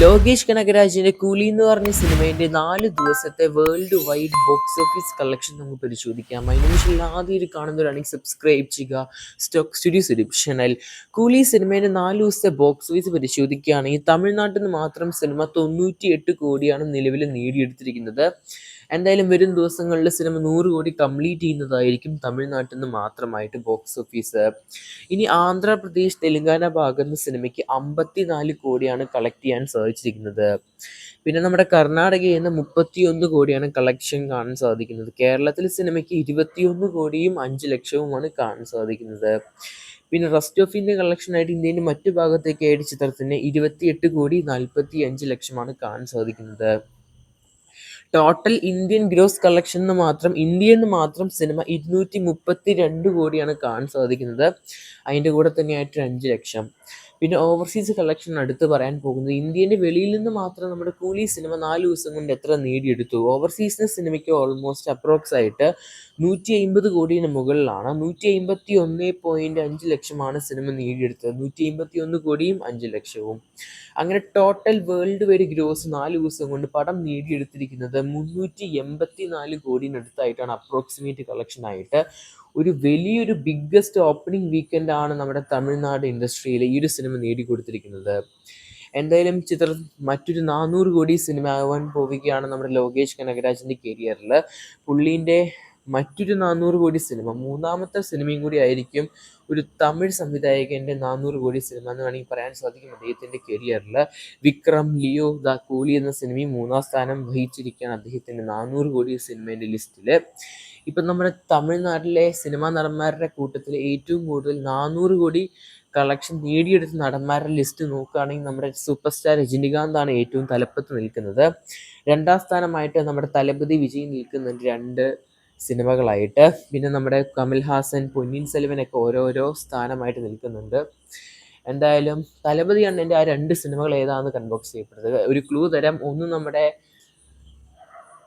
ലോകേഷ് കനകരാജിന്റെ കൂലി എന്ന് പറഞ്ഞ സിനിമയുടെ നാല് ദിവസത്തെ world wide box office collection നമുക്ക് പരിശോധിക്കാം. അതിന് ശേഷം ആദ്യം കാണുന്നവരാണെങ്കിൽ സബ്സ്ക്രൈബ് ചെയ്യുക. സ്റ്റോക്ക് സ്റ്റുഡിയോസ് യൂട്യൂബ് ചാനൽ കൂലി സിനിമയുടെ നാല് ദിവസത്തെ ബോക്സ് ഓഫീസ് പരിശോധിക്കുകയാണെങ്കിൽ തമിഴ്നാട്ടിൽ നിന്ന് മാത്രം സിനിമ തൊണ്ണൂറ്റി കോടിയാണ് നിലവിൽ നേടിയെടുത്തിരിക്കുന്നത്. എന്തായാലും വരും ദിവസങ്ങളിൽ സിനിമ നൂറ് കോടി കംപ്ലീറ്റ് ചെയ്യുന്നതായിരിക്കും തമിഴ്നാട്ടിൽ നിന്ന് മാത്രമായിട്ട് ബോക്സ് ഓഫീസ് ഇനി ആന്ധ്രാപ്രദേശ് തെലുങ്കാന ഭാഗത്ത് സിനിമയ്ക്ക് അമ്പത്തിനാല് കോടിയാണ് കളക്ട് ചെയ്യാൻ സാധിച്ചിരിക്കുന്നത്. പിന്നെ നമ്മുടെ കർണാടകയിൽ നിന്ന് മുപ്പത്തിയൊന്ന് കോടിയാണ് കളക്ഷൻ കാണാൻ സാധിക്കുന്നത്. കേരളത്തിലെ സിനിമയ്ക്ക് ഇരുപത്തിയൊന്ന് കോടിയും അഞ്ച് ലക്ഷവുമാണ് കാണാൻ സാധിക്കുന്നത്. പിന്നെ റെസ്റ്റ് ഓഫ് ഇന്ത്യ കളക്ഷനായിട്ട് ഇന്ത്യന്റെ മറ്റു ഭാഗത്തേക്കായിട്ട് ചിത്രത്തിന് ഇരുപത്തിയെട്ട് കോടി നാൽപ്പത്തി അഞ്ച് ലക്ഷമാണ് കാണാൻ സാധിക്കുന്നത്. ടോട്ടൽ ഇന്ത്യൻ ഗ്രോസ് കളക്ഷൻ എന്ന് മാത്രം ഇന്ത്യയിൽ നിന്ന് മാത്രം സിനിമ ഇരുന്നൂറ്റി മുപ്പത്തി രണ്ട് കോടിയാണ് കാണാൻ സാധിക്കുന്നത്. അതിന്റെ കൂടെ തന്നെയായിട്ട് അഞ്ച് ലക്ഷം. പിന്നെ ഓവർസീസ് കളക്ഷൻ അടുത്ത് പറയാൻ പോകുന്നത് ഇന്ത്യന്റെ വെളിയിൽ നിന്ന് മാത്രം നമ്മുടെ കൂലി സിനിമ നാല് ദിവസം കൊണ്ട് എത്ര നേടിയെടുത്തു? ഓവർസീസിന് സിനിമയ്ക്ക് ഓൾമോസ്റ്റ് അപ്രോക്സ് ആയിട്ട് നൂറ്റി അമ്പത് കോടിന് മുകളിലാണ്. നൂറ്റി അമ്പത്തി ഒന്ന് പോയിന്റ് അഞ്ച് ലക്ഷമാണ് സിനിമ നേടിയെടുത്തത്. നൂറ്റി അമ്പത്തി ഒന്ന് കോടിയും അഞ്ച് ലക്ഷവും. അങ്ങനെ ടോട്ടൽ വേൾഡ് വൈഡ് ഗ്രോസ് നാല് ദിവസം കൊണ്ട് പടം നേടിയെടുത്തിരിക്കുന്നത് മുന്നൂറ്റി എൺപത്തി നാല് കോടിനടുത്തായിട്ടാണ് അപ്രോക്സിമേറ്റ് കളക്ഷൻ ആയിട്ട് ഒരു വലിയൊരു ബിഗ്ഗസ്റ്റ് ഓപ്പണിംഗ് വീക്കെൻഡ് ആണ് നമ്മുടെ തമിഴ്നാട് ഇൻഡസ്ട്രിയിൽ ഈ ഒരു സിനിമ നേടിക്കൊടുത്തിരിക്കുന്നത്. എന്തായാലും ചിത്രം മറ്റൊരു നാനൂറ് കോടി സിനിമ ആവാൻ പോവുകയാണ് നമ്മുടെ ലോകേഷ് കനകരാജിന്റെ കരിയറിൽ പുള്ളീന്റെ മറ്റൊരു നാനൂറ് കോടി സിനിമ. മൂന്നാമത്തെ സിനിമയും കൂടി ആയിരിക്കും ഒരു തമിഴ് സംവിധായകന്റെ നാനൂറ് കോടി സിനിമ എന്ന് വേണമെങ്കിൽ പറയാൻ സാധിക്കും അദ്ദേഹത്തിന്റെ കരിയറിൽ വിക്രം ലിയോ ദ കൂലി എന്ന സിനിമയും മൂന്നാം സ്ഥാനം വഹിച്ചിരിക്കുകയാണ് അദ്ദേഹത്തിന്റെ നാനൂറ് കോടി സിനിമേന്റെ ലിസ്റ്റിൽ ഇപ്പം നമ്മുടെ തമിഴ്നാട്ടിലെ സിനിമാ നടന്മാരുടെ കൂട്ടത്തിൽ ഏറ്റവും കൂടുതൽ നാനൂറ് കോടി കളക്ഷൻ നേടിയെടുത്ത നടന്മാരുടെ ലിസ്റ്റ് നോക്കുകയാണെങ്കിൽ നമ്മുടെ സൂപ്പർ സ്റ്റാർ രജനികാന്താണ് ഏറ്റവും തലപ്പത്ത് നിൽക്കുന്നത്. രണ്ടാം സ്ഥാനമായിട്ട് നമ്മുടെ തലപതി വിജയ് നിൽക്കുന്നുണ്ട് രണ്ട്. സിനിമകളായിട്ട്. പിന്നെ നമ്മുടെ കമൽ കമൽഹാസൻ പൊന്നിൻ സെൽവനൊക്കെ ഓരോരോ സ്ഥാനമായിട്ട് നിൽക്കുന്നുണ്ട്. എന്തായാലും തലപതിയാണ് എന്റെ ആ രണ്ട് സിനിമകൾ ഏതാണെന്ന് കൺബോക്സ് ചെയ്യപ്പെടുന്നത്. ഒരു ക്ലൂ തരാം. ഒന്ന് നമ്മുടെ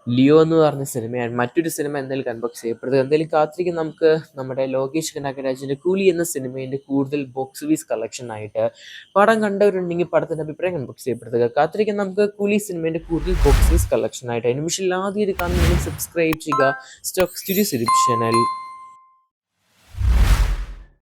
ലിയോ എന്ന് പറഞ്ഞ സിനിമയാണ്. മറ്റൊരു സിനിമ എന്തായാലും കൺബോക്സ് ചെയ്യപ്പെടുന്നത്. എന്തെങ്കിലും കാത്തിരിക്കും നമുക്ക് നമ്മുടെ ലോകേഷ് കനകരാജിന്റെ കൂലി എന്ന സിനിമേന്റെ കൂടുതൽ ബോക്സ് ഓഫീസ് കളക്ഷൻ ആയിട്ട് പടം കണ്ടവരുണ്ടെങ്കിൽ പടത്തിന്റെ അഭിപ്രായം കൺബോക്സ് ചെയ്യപ്പെടുത്തുക. കാത്തിരിക്കും നമുക്ക് കൂലി സിനിമേന്റെ കൂടുതൽ ബോക്സ് ഓഫീസ് കളക്ഷൻ ആയിട്ട്. അതിന് പക്ഷേ ആദ്യം ഇത് കാണുന്നതിന് സബ്സ്ക്രൈബ് ചെയ്യുക. Stock studios channel